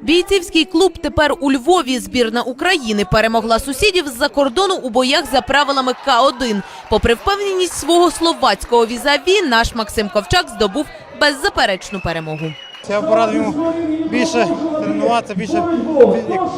Бійцівський клуб тепер у Львові. Збірна України перемогла сусідів з-за кордону у боях за правилами К1. Попри впевненість свого словацького візаві, наш Максим Ковчак здобув беззаперечну перемогу. Я порадив йому більше тренуватися, більше,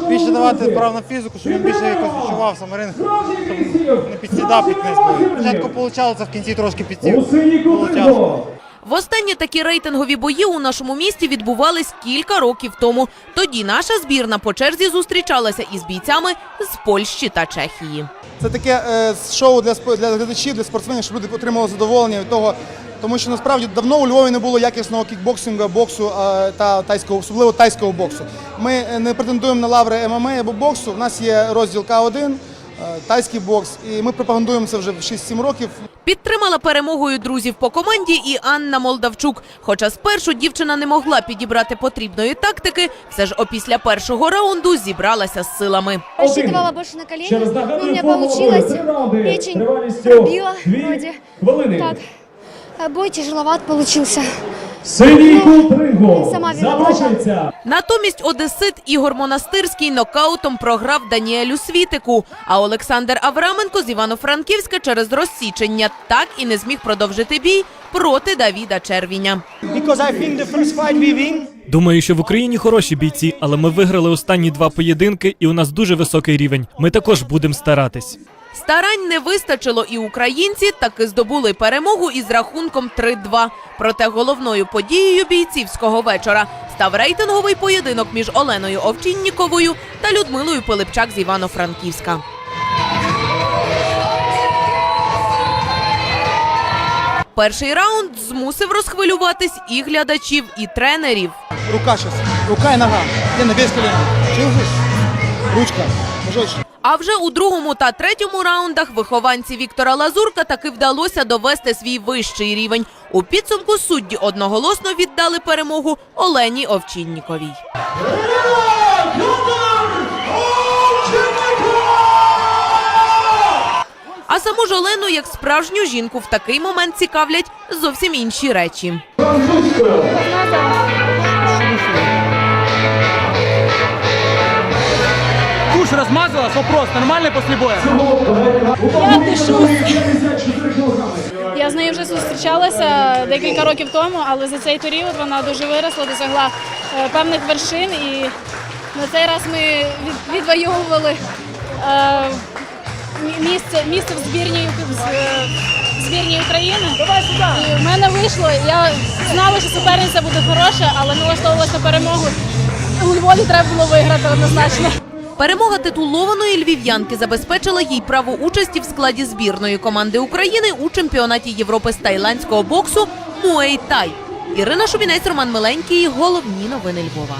більше давати вправ на фізику, щоб він більше якось відчував сам ринг, щоб не підсідав під низ. Спочатку вийшло, в кінці трошки підсів. Получалось. Востаннє такі рейтингові бої у нашому місті відбувались кілька років тому. Тоді наша збірна по черзі зустрічалася із бійцями з Польщі та Чехії. Це таке е, шоу для для глядачів, для спортсменів, щоб люди отримали задоволення від того, тому що насправді давно у Львові не було якісного кікбоксингу, боксу е, та тайського, особливо тайського боксу. Ми е, не претендуємо на лаври ММА або боксу. У нас є розділ К1, е, тайський бокс, і ми пропагандуємо це вже 6-7 років. Підтримала перемогою друзів по команді і Анна Молдавчук. Хоча спершу дівчина не могла підібрати потрібної тактики, все ж опісля першого раунду зібралася з силами. Рассчитывала більше на коліні, але но у нагадую меня формулу получилось. бою. Три раунди. Печень пробила Так. Бой тяжеловат получился. Синій виновата. запрошується. Натомість одесит Ігор Монастирський нокаутом програв Даніелю Світику. А Олександр Авраменко з Івано-Франківська через розсічення так і не зміг продовжити бій проти Давіда Червіня. Думаю, що в Україні хороші бійці, але ми виграли останні два поєдинки, і у нас дуже високий рівень. Ми також будемо старатись. Старань не вистачило, і українці таки здобули перемогу із рахунком 3-2. Проте головною подією бійцівського вечора став рейтинговий поєдинок між Оленою Овчинніковою та Людмилою Пилипчак з Івано-Франківська. Перший раунд змусив розхвилюватись і глядачів, і тренерів. Рука щас, рука і нога. Лена, без колена. Чуєш? Ручка. Можеш? А вже у другому та третьому раундах вихованці Віктора Лазурка таки вдалося довести свій вищий рівень. У підсумку судді одноголосно віддали перемогу Олені Овчинніковій. А саму ж Олену, як справжню жінку, в такий момент цікавлять зовсім інші речі. Куш размазалась, вопрос, нормально после боя? Я дишу. Я з нею вже зустрічалася декілька років тому, але за цей період вона дуже виросла, досягла е, певних вершин. І на цей раз ми від- відвоювали е, місце, місце в збірній, в е, збірній України. І в мене вийшло. Я знала, що суперниця буде хороша, але налаштовувалася на перемогу. У Львові треба було виграти однозначно. Перемога титулованої львів'янки забезпечила їй право участі в складі збірної команди України у чемпіонаті Європи з тайландського боксу Муей Тай. Ірина Шубінець, Роман Миленький. Головні новини Львова.